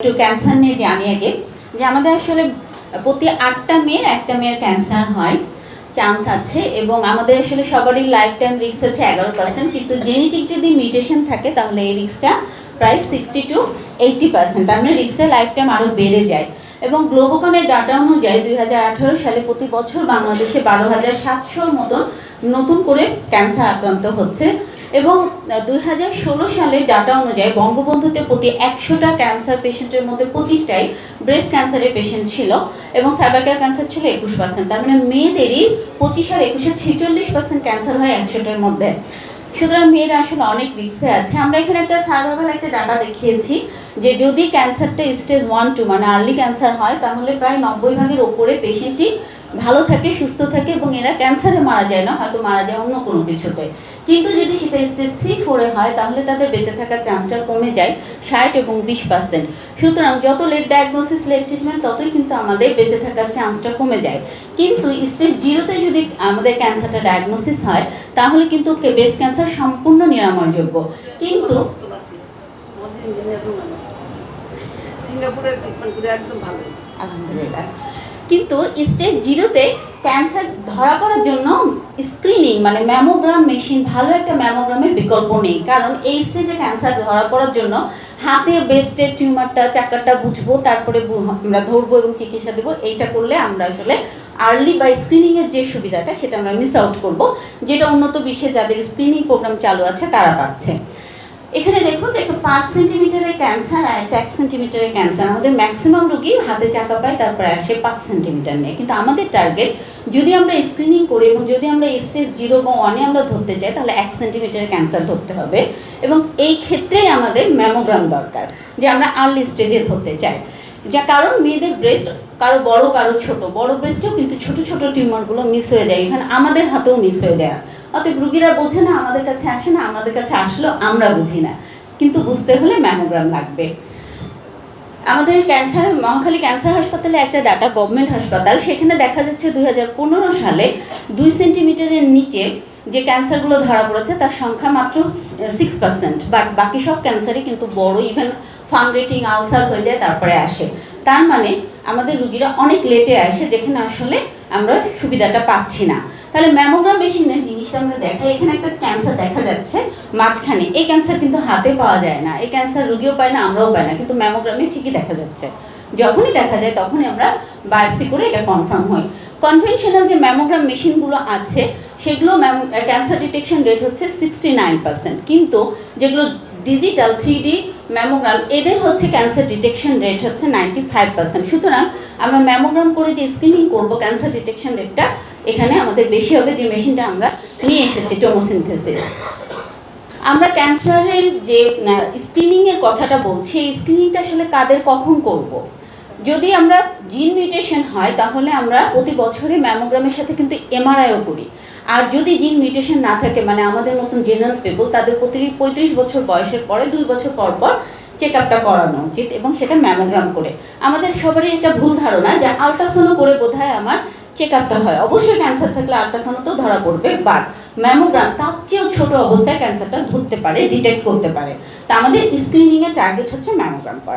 একটু ক্যান্সার নিয়ে জানি আগে, যে আমাদের আসলে প্রতি আটটা মেয়ের একটা মেয়ের ক্যান্সার হয় চান্স আছে, এবং আমাদের আসলে সবারই লাইফ টাইম রিস্ক হচ্ছে এগারো পার্সেন্ট কিন্তু জেনেটিক যদি মিউটেশন থাকে, তাহলে এই রিক্সটা প্রায় সিক্সটি টু এইটি পার্সেন্ট তার মানে রিক্সটা লাইফ টাইম আরও বেড়ে যায়। এবং গ্লোবোকনের ডাটা অনুযায়ী দুই হাজার আঠারো সালে প্রতি বছর বাংলাদেশে বারো হাজার সাতশোর মতন নতুন করে ক্যান্সার আক্রান্ত হচ্ছে। এবং দুই হাজার ষোলো সালের ডাটা অনুযায়ী বঙ্গবন্ধুতে প্রতি একশোটা ক্যান্সার পেশেন্টের মধ্যে পঁচিশটাই ব্রেস্ট ক্যান্সারের পেশেন্ট ছিল এবং সার্ভাইকাল ক্যান্সার ছিল একুশ পার্সেন্ট তার মানে মেয়েদেরই পঁচিশ আর একুশে ছেচল্লিশ পার্সেন্ট ক্যান্সার হয় একশোটার মধ্যে। সুতরাং মেয়েরা আসলে অনেক রিক্সে আছে। আমরা এখানে একটা সার্ভাইভাল একটা ডাটা দেখিয়েছি যে যদি ক্যান্সারটা স্টেজ ওয়ান টু মানে আর্লি ক্যান্সার হয়, তাহলে প্রায় নব্বই ভাগের ওপরে পেশেন্টটি ভালো থাকে সুস্থ থাকে এবং এরা ক্যান্সারে মারা যায় না হয়তো মারা যায় অন্য কোনো কিছুতে। কিন্তু যদি সেটা স্টেজ থ্রি ফোরে হয় তাহলে তাদের বেঁচে থাকার চান্সটা কমে যায় ষাট এবং বিশ পার্সেন্ট সুতরাং যত লেট ডায়াগনোসিস লেট ট্রিটমেন্ট ততই কিন্তু আমাদের বেঁচে থাকার চান্সটা কমে যায়। কিন্তু স্টেজ জিরোতে যদি আমাদের ক্যান্সারটা ডায়াগনোসিস হয় তাহলে কিন্তু ব্রেস্ট ক্যান্সার সম্পূর্ণ নিরাময়যোগ্য। কিন্তু সিঙ্গাপুরের একদম ভালো। আলহামদুলিল্লাহ। কিন্তু স্টেজ জিরোতে ক্যান্সার ধরা পড়ার জন্য স্ক্রিনিং মানে ম্যামোগ্রাম মেশিন ভালো একটা ম্যামোগ্রামের বিকল্প নেই। কারণ এই স্টেজে ক্যান্সার ধরা পড়ার জন্য হাতে বেস্টের টিউমারটা চাকারটা বুঝব, তারপরে আমরা ধরবো এবং চিকিৎসা দেবো। এইটা করলে আমরা আসলে আর্লি বা স্ক্রিনিংয়ের যে সুবিধাটা, সেটা আমরা মিস আউট করব, যেটা উন্নত বিশ্বে যাদের স্ক্রিনিং প্রোগ্রাম চালু আছে, তারা পাচ্ছে। এখানে দেখুন যে একটা পাঁচ সেন্টিমিটারের ক্যান্সার আর একটা এক সেন্টিমিটারের ক্যান্সার আমাদের ম্যাক্সিমাম রোগী হাতে চাকা পায়, তারপরে আসে পাঁচ সেন্টিমিটার নিয়ে। কিন্তু আমাদের টার্গেট যদি আমরা স্ক্রিনিং করি এবং যদি আমরা স্টেজ জিরো বা ওয়ানে আমরা ধরতে চাই, তাহলে এক সেন্টিমিটারের ক্যান্সার ধরতে হবে। এবং এই ক্ষেত্রেই আমাদের ম্যামোগ্রাম দরকার, যে আমরা আর্লি স্টেজে ধরতে চাই। যা কারণ মেয়েদের ব্রেস্ট কারও বড়, কারও ছোট। বড় ব্রেস্টেও কিন্তু ছোট ছোট টিউমারগুলো মিস হয়ে যায়। এখানে আমাদের হাতেও মিস হয়ে যায়। অতএব রুগীরা বোঝে না, আমাদের কাছে আসে না, আমাদের কাছে আসলেও আমরা বুঝি না। কিন্তু বুঝতে হলে ম্যামোগ্রাম লাগবে। আমাদের ক্যান্সার মহাখালী ক্যান্সার হাসপাতালে একটা ডাটা গভর্নমেন্ট হাসপাতাল, সেখানে দেখা যাচ্ছে দুই হাজার পনেরো সালে দুই সেন্টিমিটারের নিচে যে ক্যান্সারগুলো ধরা পড়েছে, তার সংখ্যা মাত্র সিক্স পার্সেন্ট বাট বাকি সব ক্যান্সারই কিন্তু বড় ইভেন ফাঙ্গেটিং আলসার হয়ে যায়, তারপরে আসে। তার মানে আমাদের রুগীরা অনেক লেটে আসে, যেখানে আসলে আমরা সুবিধাটা পাচ্ছি না। তাহলে ম্যামোগ্রাম মেশিনের জিনিসটা আমরা দেখাই। এখানে একটা ক্যান্সার দেখা যাচ্ছে মাঝখানে। এই ক্যান্সার কিন্তু হাতে পাওয়া যায় না। এই ক্যান্সার রুগীও পায় না, আমরাও পাই না। কিন্তু ম্যামোগ্রামে ঠিকই দেখা যাচ্ছে। যখনই দেখা যায়, তখনই আমরা বায়োপসি করে এটা কনফার্ম হই। কনভেনশনাল যে ম্যামোগ্রাম মেশিনগুলো আছে, সেগুলো ক্যান্সার ডিটেকশন রেট হচ্ছে সিক্সটি নাইন পার্সেন্ট কিন্তু যেগুলো ডিজিটাল থ্রি ডি ম্যামোগ্রাম এদের হচ্ছে ক্যান্সার ডিটেকশন রেট হচ্ছে নাইনটি ফাইভ পার্সেন্ট সুতরাং আমরা ম্যামোগ্রাম করে যে স্ক্রিনিং করব ক্যান্সার ডিটেকশন রেটটা এখানে আমাদের বেশি হবে যে মেশিনটা আমরা নিয়ে এসেছি টোমোসিনথেসিস আমরা ক্যান্সারের যে স্ক্রিনিংয়ের কথাটা বলছি, এই স্ক্রিনিংটা আসলে কাদের কখন করব। যদি আমরা জিন মিউটেশন হয়, তাহলে আমরা প্রতি বছরে ম্যামোগ্রামের সাথে কিন্তু এমআরআইও করি। আর যদি জিন মিউটেশন না থাকে মানে আমাদের মতন জেনারেল পিপল তাদের প্রতি পঁয়ত্রিশ বছর বয়সের পরে দুই বছর পর পর চেক আপটা করানো উচিত এবং সেটা ম্যামোগ্রাম করে। আমাদের সবারই একটা ভুল ধারণা যে আলট্রাসাউন্ড করে বোধহয় আমার চেক আপটা হয়। অবশ্যই ক্যান্সার থাকলে আলট্রাসাউন্ডতেও ধরা পড়বে বাট ম্যামোগ্রাম তার চেয়েও ছোট অবস্থায় ক্যান্সারটা ধরতে পারে ডিটেক্ট করতে পারে। তা আমাদের স্ক্রিনিংয়ের টার্গেট হচ্ছে ম্যামোগ্রাম করা।